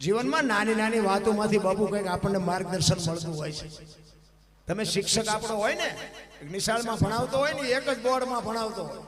જીવનમાં નાની નાની વાતોમાંથી બાપુ કંઈક આપણને માર્ગદર્શન મળતું હોય છે. તમે શિક્ષક આપણો હોય ને નિશાળમાં ભણાવતો હોય ને, એક જ બોર્ડમાં ભણાવતો હોય.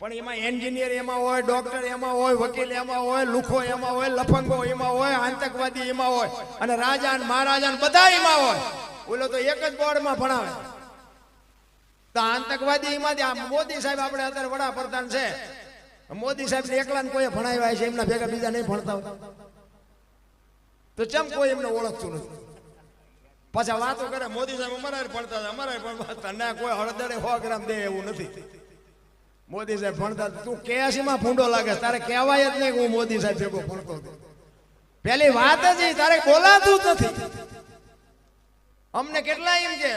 પણ એમાં એન્જિનિયર એમાં હોય, ડોક્ટર એમાં હોય, વકીલ એમાં હોય, લુખો એમાં હોય, લફંગો એમાં હોય, આતંકવાદી એમાં હોય, અને રાજા ને મહારાજા ને બધા એમાં હોય. ઓલો તો એક જ બોર્ડમાં ભણાવે. તો આતંકવાદી એમાંથી આ મોદી સાહેબ આપણે અત્યારે વડાપ્રધાન છે. મોદી સાહેબ એકલાને કોઈ ભણાવ્યા છે, એમના ભેગા બીજા નહીં ભણતા તો ચમ કોઈ એમને ઓળખતું નથી? પાછા વાતો કરે મોદી સાહેબ અમારા ભણતા હતા અમારા ભણતા ના તને કોઈ હળદરે સો ગ્રામ દે એવું નથી. મોદી સાહેબ ભણતા. તું કેસી માં ફૂંડો લાગે તારે કહેવાય જ નહીં કે હું મોદી સાહેબ ભેગો ભણતો હતો. પેલી વાત જ તારે બોલાતું જ નથી. અમને કેટલા એમ કે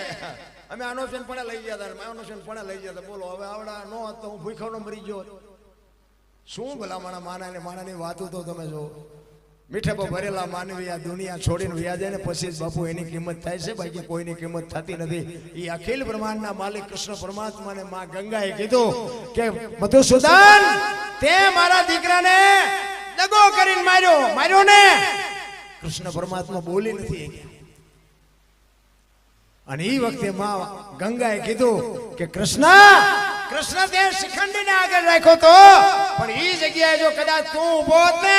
અમે આનોશન પણ લઈ ગયા હતા આનોશન પણ લઈ ગયા હતા બોલો હવે આવડા નો હતો હું ભૂખ્યો મરી ગયો શું ભલા માણા માના ને માણાની વાતો તો તમે જો મીઠે ભરેલા માનવી આ દુનિયા છોડીને વ્યા જાય ને પછી બાપુ એની કિંમત થાય છે બાકી કોઈની કિંમત થતી નથી. એ અખિલ બ્રહ્માંડના માલિક કૃષ્ણ પરમાત્માને માં ગંગાએ કીધું કે, મધુસૂદન, તે મારા દીકરાને દગો કરીને માર્યો. માર્યો ને? કૃષ્ણ પરમાત્મા બોલી નથી અને એ વખતે માં ગંગાએ કીધું કે, કૃષ્ણ કૃષ્ણ તે શિખંડીને આગળ રાખ્યો તો, પણ એ જગ્યાએ જો કદાચ તું ઊભો ને,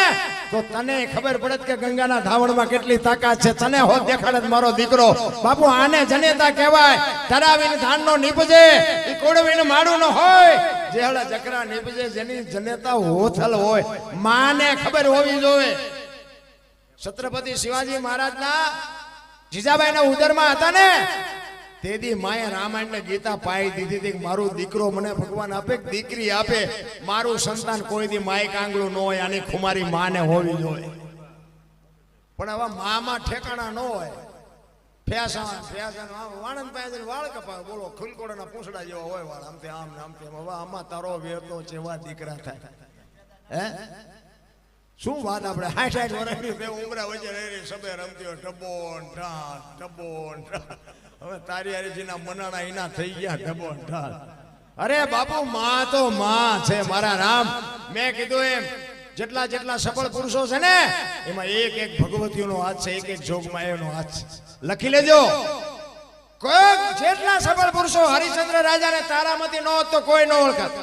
તો તને ખબર પડત કે ગંગાના ધાવણમાં કેટલી તાકાત છે. તને હોત દેખાડત મારો દીકરો. બાપુ, આને જનેતા કહેવાય. ધરાવીને ધાનનો નીપજે એ કોડવીને માડું ન હોય. જેહળા જકરા નીપજે, જેની જનેતા હોથલ હોય. માને ખબર હોવી જોઈએ. છત્રપતિ શિવાજી મહારાજના જીજાબાઈના ઉદરમાં હતા ને તેથી માએ રામાયણ ને ગીતા પાઈ દીધી હતી મારું દીકરો મને ભગવાન આપે, દીકરી આપે. મારું સંતાન કોઈથી માય કાંગલું ન હોય, આની ખુમારી માને હોવી જોઈએ. પણ હવે મામાં ઠેકાણા ન હોય. ફેસા ફેસા વાણંદ પાસે વાળ કપાવે. બોલો, ખુલકોડાના પૂંછડા હોય વાળ. આમ આમ આમ દીકરા થાય. શું વાત આપણે? હાઠ હાઠ વર્ષની ઉમરા વચ્ચે રહી સબે રમતી હોય. ટબોન ઢાલ હવે તારી હારીજીના મનાણા એના થઈ ગયા ઢબો ઢાલ. અરે બાપુ, માં તો માં છે, મારા રામ. મેં કીધું એમ, જેટલા જેટલા સફળ પુરુષો છે ને, એમાં એક એક ભગવતીઓનો હાથ છે, એક એક જોગમાં એનો હાથ છે. લખી લેજો. કોઈક જેટલા સફળ પુરુષો હરિચંદ્ર રાજાને તારામતી ન હોત તો કોઈ ન ઓળખત.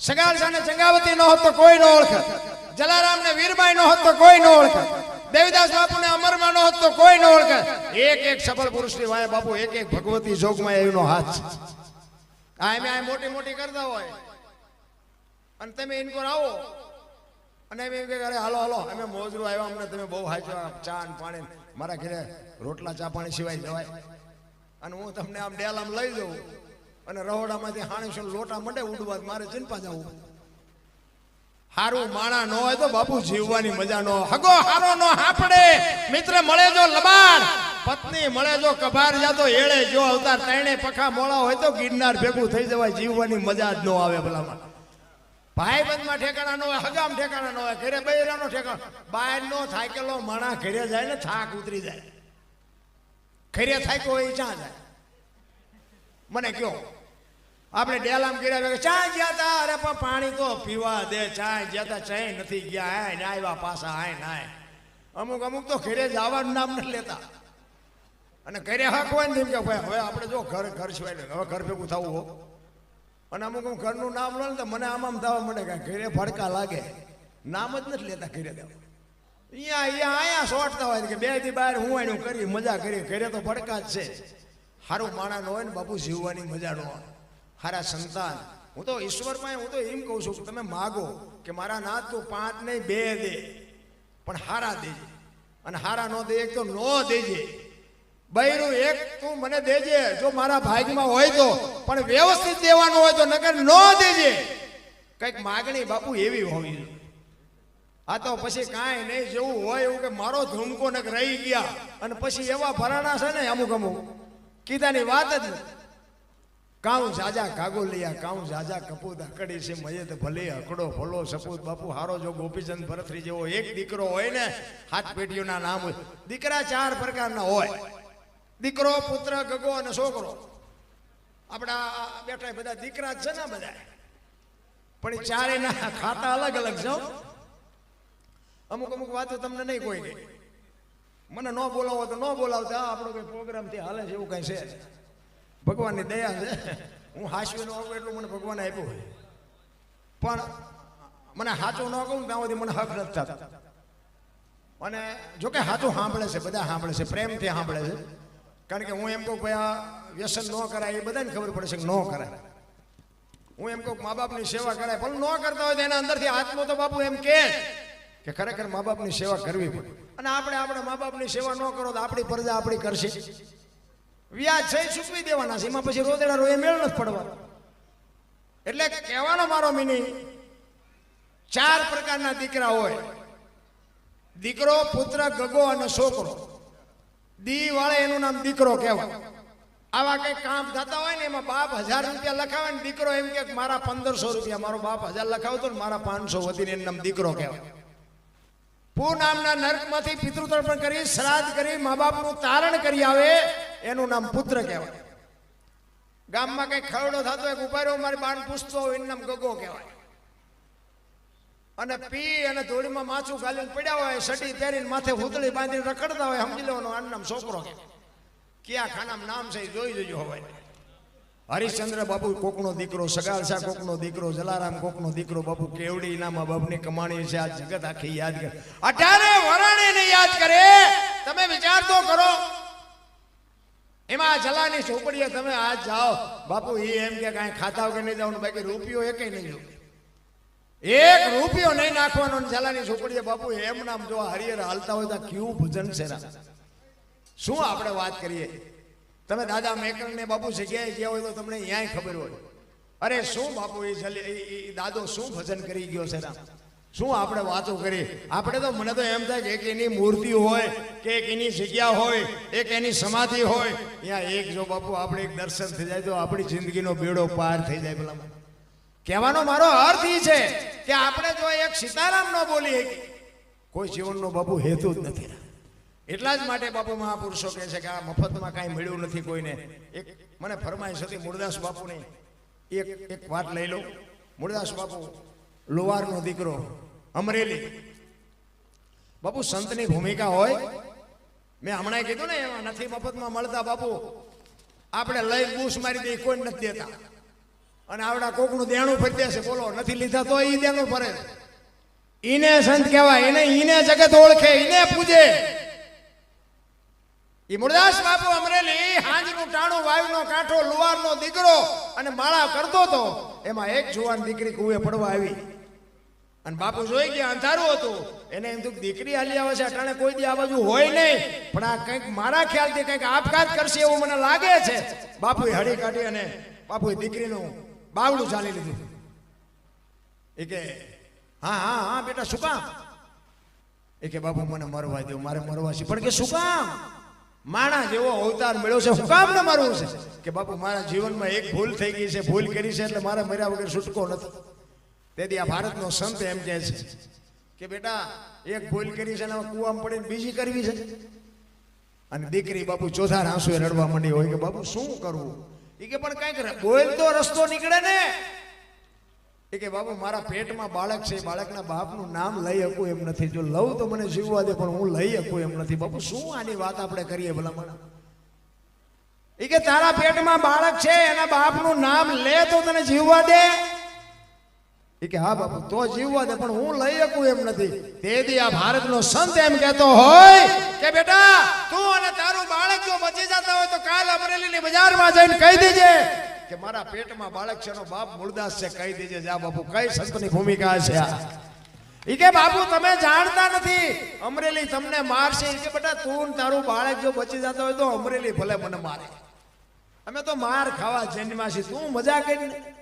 સગાલ સાને ચંગાવતી ન હોત તો કોઈ ન ઓળખત. જલારામ ને વીરબાઈ ન તો કોઈ ન ઓળખત. દેવીદાસ બાપુને અમરમાં ન હોત તો કોઈ ન ઓળખે. એક એક સફળ પુરુષની વાય બાપુ એક એક ભગવતી જોગમાં એનો હાથ છે. આ એમ આ મોટી મોટી કરતા હોય. અને તમે ઇનકોર આવો. અને એમ કે અરે હાલો હાલો, અમે મોજરું આવ્યા, અમને તમે બહુ હાચવા, ચા ને પાણી મારા ઘરે રોટલા, ચા, પાણી સિવાય જવાય. અને હું તમને આમ ડેલામ લઈ જઉં. અને રહોડામાંથી હાણીશું લોટા મંડે ઉડવા, મારે ચિંપા જવું હારું માણા ન હોય તો બાપુ જીવવાની મજા ન હગો હારો નો હાપડે મિત્ર મળે જો લબાડ. પત્ની મળે જો કભાર જા તો એળે જો અવતાર ત્રણે પખા મોળા હોય તો ગિરનાર ભેગું થઈ જવાય. જીવવાની મજા જ ન આવે ભલામાં ભાઈ બંધમાં ઠેકાણા ન હોય, હગામ ઠેકાણા ન હોય, ઘરે બૈરાનો ઠેકાણો. બહાર નો થાકેલો માણા ઘરે જાય ને થાક ઉતરી જાય. ઘરે થાક્યો હોય ચા જાય? મને કયો આપણે ડેલામ કર્યા ચાય ચા ગયા તા, અરે પણ પાણી તો પીવા દે ચા ગયા તા ચા નથી ગયા હાય ને આવ્યા પાછા હાય નાય અમુક અમુક તો ઘરે જવાનું નામ નથી લેતા. અને ઘરે હક હોય ને તેમ કે ભાઈ હવે આપણે જો ઘર ઘર સિવાય હવે ઘર ભેગું થવું હો. અને અમુક અમુક ઘરનું નામ લો ને તો મને આમ આમ થવા મળે કે ઘરે ફડકા લાગે. નામ જ નથી લેતા ઘરે દેવા અહીંયા અહીંયા અહીંયા સોટતા હોય કે બેથી બહાર હું એનું કરી મજા કરી ઘરે તો ફડકા જ છે. સારું માણા ન હોય ને બાપુ જીવવાની મજા ન હોય. હારા સંતાન. હું તો ઈશ્વરમાં હું તો એમ કહું છું કે તમે માગો કે મારા નાથ તું પાંચ નહીં, બે દે, પણ હારા દેજે. અને હારા ન દે, એક તો ન દેજે. બૈરું એક તું મને દેજે, જો મારા ભાગમાં હોય તો, પણ વ્યવસ્થિત દેવાનું હોય તો નગર ન દેજે. કંઈક માગણી બાપુ એવી હોવી આ તો પછી કાંઈ નહીં, જેવું હોય એવું કે મારો ધૂમકો નક રહી ગયા. અને પછી એવા ભરાણા છે ને અમુક અમુક. કીધાની વાત જ કાઉ જાજા કાગોલિયા કાઉ જાજા કપૂત અકડી છે મયત ભલે અકડો ભલો સપૂત બાપુ, હારો જો ગોપીચંદ ભરતરી જેવો એક દીકરો હોય ને, હાથ પેટીઓના નામ હોય. દીકરા ચાર પ્રકારના હોય. દીકરો, પુત્ર, ગગો અને છોકરો. આપણા બેઠા બધા દીકરા જ છે ને બધા. પણ એ ચારેયના ખાતા અલગ અલગ છે અમુક અમુક વાતો તમને નહીં કોઈ મને ન બોલાવો તો ન બોલાવતા. આપણો કઈ પ્રોગ્રામથી હાલે છે એવું કઈ છે. ભગવાનની દયા છે. હું હાસવી નો આવું એટલું મને ભગવાને આપ્યું હોય. પણ મને સાચું ન કહું ત્યાં સુધી મને હક નથી થતા. અને જો કે સાચું સાંભળે છે, બધા સાંભળે છે, પ્રેમથી સાંભળે છે. કારણ કે હું એમ કહું ભાઈ આ વ્યસન ન કરાય, એ બધાને ખબર પડે છે કે ન કરાય. હું એમ કહું મા બાપની સેવા કરાય, પણ ન કરતા હોય તો એના અંદરથી આત્મો તો બાપુ એમ કે કે ખરેખર મા બાપની સેવા કરવી પડે. અને આપણે આપણે મા બાપની સેવા ન કરો તો આપણી પ્રજા આપણી કરશે. વ્યાજ છે ચૂકવી દેવાના છે. એમાં પછી રોદડા રોએ મેળ નથી પડવાનો. એટલે કહેવાનો મારો મિનિંગ ચાર પ્રકારના દીકરા હોય. દીકરો, પુત્ર, ગગો અને છોકરો. દી વાળે એનું નામ દીકરો કહેવાય. આવા કઈ કામ થતા હોય ને એમાં બાપ હજાર રૂપિયા લખાવે ને દીકરો એમ કે મારા પંદરસો રૂપિયા, મારો બાપ હજાર લખાવતો ને મારા પાંચસો વધીને એનું નામ દીકરો કહેવાય. પૂ નામના નર્કમાંથી પિતૃતર્પણ કરી, શ્રાદ્ધ કરી, મા બાપનું તારણ કરી આવે. એનું નામ પુત્ર કહેવાય. ગામમાં કઈ ખરડો થતો હોય ઉપાડ્યો, મારી બાણ પૂછતો હોય, એનું નામ ગગો કહેવાય. અને પી અને ધોળીમાં માછું ગાલીને પડ્યા હોય, સડી પહેરીને માથે હુતળી બાંધીને રખડતા હોય, સમજી લેવાનો આનું નામ છોકરો ક્યાં ખાનામાં નામ છે એ જોઈ જોજો હવે. હરિશ્ચંદ્ર બાપુ કોકનો દીકરો, સગાલ શાહ કોકનો દીકરો, જલારામ કોકનો દીકરો, બાપુ કેવડી નામાં બાપની કમાણી છે, આ જગત આખી યાદ કરે. અઢારે વરણીને યાદ કરે. તમે વિચાર તો કરો. એમાં આ જલાની ઝૂંપડીએ તમે આજ જાઓ. બાપુ એ એમ કે કાંઈ ખાતા વગર નહીં જવાનું, બાકી રૂપિયો એકે નહીં એક રૂપિયો નહીં નાખવાનો જલાની ઝૂંપડીએ બાપુ, એમ નામ જો હરિયર હાલતા હોય તો કેવું ભજન છે શું આપણે વાત કરીએ? તમે દાદા મેકર ને બાપુ જગ્યાએ ગયા હોય તો તમને અહીંયા ખબર હોય. અરે શું બાપુ એ જલે- દાદો શું ભજન કરી ગયો છે શું આપણે વાતો કરી? આપણે તો, મને તો એમ થાય કે એની મૂર્તિ હોય કે એક એની જગ્યા હોય, એક એની સમાધિ હોય, ત્યાં એક જો બાપુ આપણે એક દર્શન થઈ જાય તો આપણી જિંદગીનો બેડો પાર થઈ જાય પેલા કહેવાનો મારો અર્થ એ છે કે આપણે જો એક સીતારામ ન બોલી કોઈ જીવનનો બાપુ હેતુ જ નથી એટલા જ માટે બાપુ મહાપુરુષો કહે છે કે આ મફતમાં કાંઈ મળ્યું નથી કોઈને. એક મને ફરમાઈશ હતી મુરદાસ બાપુની એક એક વાત લઈ લો. મુરદાસ બાપુ લોહારનો દીકરો અમરેલી. બાપુ સંતની ભૂમિકા હોય મેં હમણાં કીધું ને એમાં નથી મફતમાં મળતા બાપુ, આપણે લઈ બૂસ મારી દઈ કોઈ નથી દેતા. અને આવડા કોકનું દેણું ફરી દેશે બોલો, નથી લીધા તો એ દેણું ફરે. ઈને સંત કહેવાય, એને ઈને જગત ઓળખે, ઈને પૂજે. ઈ મુરદાસ બાપુ અમરેલી, હાંજનું ટાણું વાયુનો કાંઠો લુવારનો દીકરો અને માળા કરતો તો એમાં એક જુવાન દીકરી કુએ પડવા આવી. અને બાપુ જોઈ ગયા, અંધારું હતું. એને એમ થયું દીકરી હાલી આવે છે, અટાણે કોઈ દી આ હોય નહીં. પણ આ કંઈક મારા ખ્યાલથી કંઈક આપઘાત કરશે એવું મને લાગે છે. બાપુએ હળી કાઢી અને બાપુએ દીકરીનું બાવડું ચાલી લીધું. એ કે, હા હા હા, બેટા, શું કામ? એ કે, બાપુ, મને મરવા દો મારે મરવા છે. પણ કે, શું કામ? માણા જેવો અવતાર મળ્યો છે, શું કામ ને મરવું છે? કે, બાપુ, મારા જીવનમાં એક ભૂલ થઈ ગઈ છે, ભૂલ કરી છે, એટલે મારા મર્યા વગર છૂટકો નથી. તેથી આ ભારતનો સંત એમ કહે છે કે બેટા, એક ભૂલ કરી છે ને હવે કૂવામાં પડીને બીજી કરવી છે. અને દીકરી બાપુ ચોથા આંસુએ રડવા માંડી હોય કે બાપુ શું કરવું એ કે પણ કંઈક બોલ તો રસ્તો નીકળે ને. એ કે બાપુ, મારા પેટમાં બાળક છે બાળકના બાપનું નામ લઈ શકું એમ નથી. જો લઉં તો મને જીવવા દે, પણ હું લઈ શકું એમ નથી. બાપુ, શું આની વાત આપણે કરીએ ભલામણ? એ કે તારા પેટમાં બાળક છે, એના બાપનું નામ લે તો તને જીવવા દે. એ કે, હા બાપુ, તો જીવવા દે, પણ હું લઈ શકું એમ નથી. તેથી આ ભારતનો સંત એમ કહેતો હોય કે, બેટા, તું અને તારું બાળક જો બચી જતા હોય તો કાલ અમરેલીની બજારમાં જઈને કહી દેજે. કે, મારા પેટમાં બાળક છે બાપ મૂળદાસ છે, કહી દેજે. જા બાપુ, કઈ સંતની ભૂમિકા છે આ? ઈ કે, બાપુ, તમે જાણતા નથી, અમરેલી તમને મારશે. કે, બેટા, તું તારું બાળક જો બચી જતા હોય તો અમરેલી ભલે મને મારે. અમે તો માર ખાવા જન્માશી તું મજા કરીને.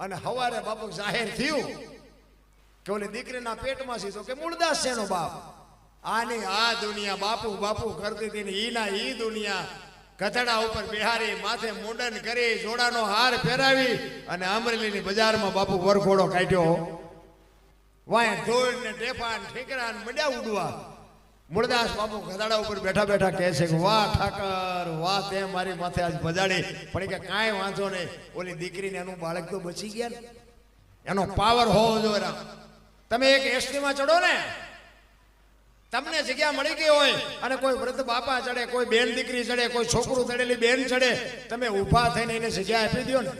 અને હવારે બાપુ જાહેર થયું કે ઓલી દીકરીના પેટમાં તો કે મૂળદાસ છે એનો બાપ. આની આ દુનિયા બાપુ બાપુ કરતી હતી ને ઈના ઈ દુનિયા કથડા ઉપર બિહારી, માથે મુંડન કરી, જોડાનો હાર પહેરાવી અને અમરેલીની બજારમાં બાપુ વરઘોડો કાઢ્યો. વાય ધોળ ને ટેફા ને ઠેકરા ને મડ્યા ઉડવા. મૂળદાસ બાપુ ગધાડા ઉપર બેઠા બેઠા કહે છે વાહ ઠાકર, વાહ તે મારી માથે આજ બજાડી પણ કે, કાંઈ વાંધો નહીં. ઓલી દીકરીને એનું બાળક તો બચી ગયા એનો પાવર હોવો જોઈએ તમે એક એસટીમાં ચડો ને. તમને જગ્યા મળી ગઈ હોય અને કોઈ વૃદ્ધ બાપા ચડે, કોઈ બેન દીકરી ચડે, કોઈ છોકરું ચડેલી બેન ચડે, તમે ઊભા થઈને એને જગ્યા આપી દો ને.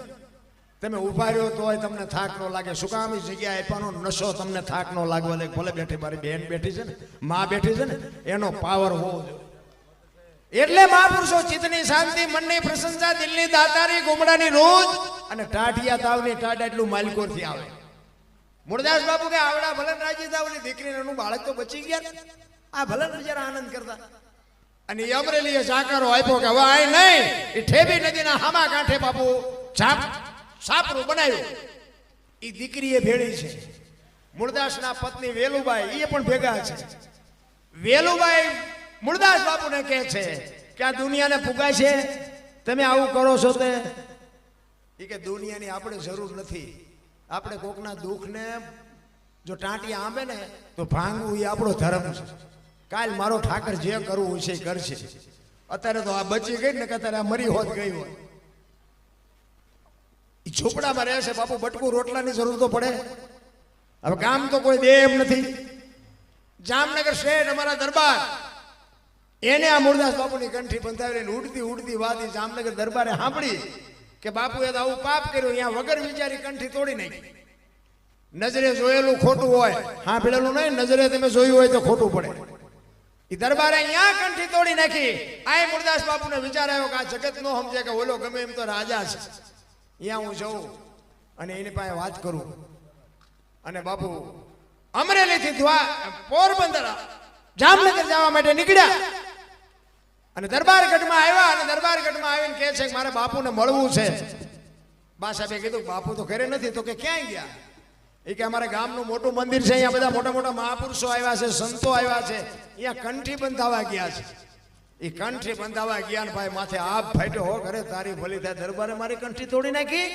તમે ઊભા રહ્યો તોય તમને થાક નો લાગે. શું કામ જગ્યા આપવાનો નશો તમને થાક ન લાગવા દે. ભલે બેઠી મારી બેન બેઠી છે ને, માં બેઠી છે ને, એનો પાવર હોવો જોઈએ. એટલે મહાપુરુષો, ચિત્તની શાંતિ, મનની પ્રશંસા, દિલની દાતારી, ગુમડાની રોજ અને ટાઢિયા તાવની ટાઢ એટલું માલિકોરથી આવે. મુરદાસ બાપુ કે આવડા ભલે રાજી તાવની દીકરીને એનું બાળક તો બચી ગયા આ ભલે ને જરા આનંદ કરતા. અને અમરેલીએ સાકારો આપ્યો કે હવે આય નહીં. એ ઠેબી નદીના હામા કાંઠે બાપુ છાપ સાપરું બનાવ્યું. એ દીકરીએ ભેળી છે. મુરદાસના પત્ની વેલુબાઈ એ પણ ભેગા છે. વેલુબાઈ મુરદાસ બાપુને કહે છે કે આ દુનિયાને ફૂગાય છે? તમે આવું કરો છો તે? એ કે દુનિયાની આપણે જરૂર નથી. આપણે કોકના દુઃખને જો ટાંટી આંબે ને તો ભાંગવું એ આપણો ધર્મ છે. કાલ મારો ઠાકર જે કરવું હોય છે એ કરશે. અત્યારે તો આ બચી ગઈ ને કે અત્યારે આ મરી હોત ગઈ હોય. ઝૂંપડામાં રહે છે, બાપુ, બટકું રોટલાની જરૂર તો પડે. હવે કામ તો કોઈ દે એમ નથી. જામનગર શહેર અમારા દરબાર. એને આ મુરદાસ બાપુની કંઠી બંધાવીને ઉડતી ઉડતી વાદી જામનગર દરબારે સાંભળી કે બાપુએ તો આવું પાપ કર્યું, અહીંયા વગર વિચારી કંઠી તોડી નાખી. નજરે જોયેલું ખોટું હોય પેલું નહીં, નજરે તમે જોયું હોય તો ખોટું પડે. એ દરબારે અહીંયા કંઠી તોડી નાખી. આ મુરદાસ બાપુને વિચાર આવ્યો કે આ જગત નો સમજે કે ઓલો ગમે એમ તો રાજા છે. અહીંયા હું જઉં અને એની પાસે વાત કરું. અને બાપુ, અમરેલીથી ધ્વા, પોરબંદર, જામનગર જવા માટે નીકળ્યા. અને દરબારગઢમાં આવ્યા અને દરબારગઢમાં આવીને કહે છે કે મારે બાપુને મળવું છે. બા સાહેબે કીધું, બાપુ તો ઘરે નથી, તો કે ક્યાંય ગયા? એ કે અમારે ગામનું મોટું મંદિર છે, અહીંયા બધા મોટા મોટા મહાપુરુષો આવ્યા છે, સંતો આવ્યા છે, અહીંયા કંઠી બંધાવા ગયા છે. એ કંઠી બંધાવા ભાઈ માથે આપ ફાટ્યો, હો ઘરે તારી ભલી થાય, દરબારે મારી કંઠી તોડી નાખી.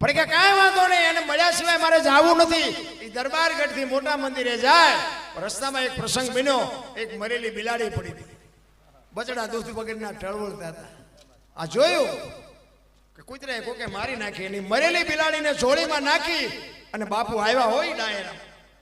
પણ કે કાંઈ વાંધો નહીં, એને મળ્યા સિવાય મારે જવું નથી. એ દરબાર ગઢથી મોટા મંદિરે જાય, રસ્તામાં એક પ્રસંગ બન્યો, એક મરેલી બિલાડી પડી હતી બચડા દૂધ વગરના ટળવળતા હતા. આ જોયું કે કૂતરાએ કોકે મારી નાખી, એની મરેલી બિલાડીને જોડીમાં નાખી અને બાપુ આવ્યા હોય ડાયરા